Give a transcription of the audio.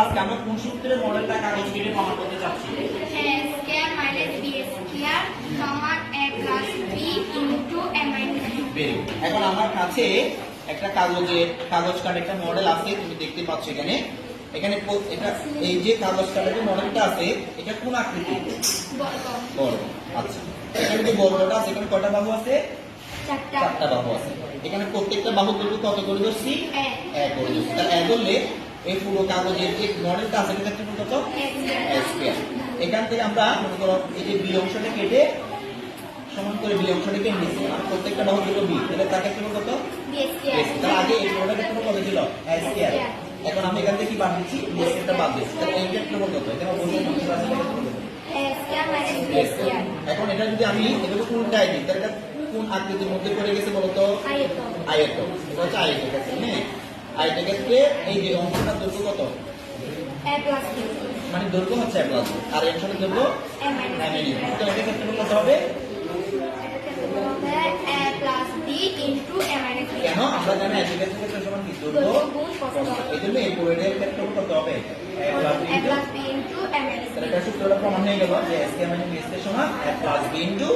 আজকে আমরা কোন সূত্রের মডেলটা কাগজ কেটে প্রমাণ করতে চাচ্ছি? good. এখন আমার কাছে একটা কাগজে কাগজ কার্ড একটা মডেল আছে তুমি দেখতে পাচ্ছ এখানে। এখানে এটা এই যে কাগজ কার্ডের মডেলটা আছে এটা কোন আকৃতি? বড় আচ্ছা। এখানে যে বর্গটা আছে এখানে কয়টা বাহু আছে? চারটা। বাহু আছে। এখানে প্রত্যেকটা বাহু কত করে ধরছি? এক। এক করে ধরছি। তাহলে এক ধরলে এই পুরো কাগজের যে মডেলটা আছে এটা এক এখান থেকে আমরা মনে করো এই যে বি অংশটা কেটে সমান করে বি নিচ্ছি আর প্রত্যেকটা বাহু দুটো বি তাহলে ক্ষেত্রে কত তার আগে এই কত ছিল এখন আমি এখান থেকে কি বাদ দিচ্ছি? বাদ দিচ্ছি। তাহলে এই ক্ষেত্রে কত এখানে আছে এটা যদি আমি এটাকে উল্টাই দিই তাহলে এটা কোন আকৃতির মধ্যে পড়ে গেছে বলতো? আয়ত এটা হচ্ছে আয়ত ক্ষেত্রে হ্যাঁ আয়ত ক্ষেত্রে এই যে অংশটার দৈর্ঘ্য কত? মানে দৈর্ঘ্য হচ্ছে এক প্লাস আর এই অংশটার দৈর্ঘ্য? তো এটা ক্ষেত্রে কত হবে? এটা কেন? আমরা জানি এক ক্ষেত্রে সমান কি? দৈর্ঘ্য। এই জন্য এই ক্ষেত্রে কত হবে? এটা সূত্রটা প্রমাণ হয়ে গেল যে S K B S K সমান এক প্লাস বি ইন্টু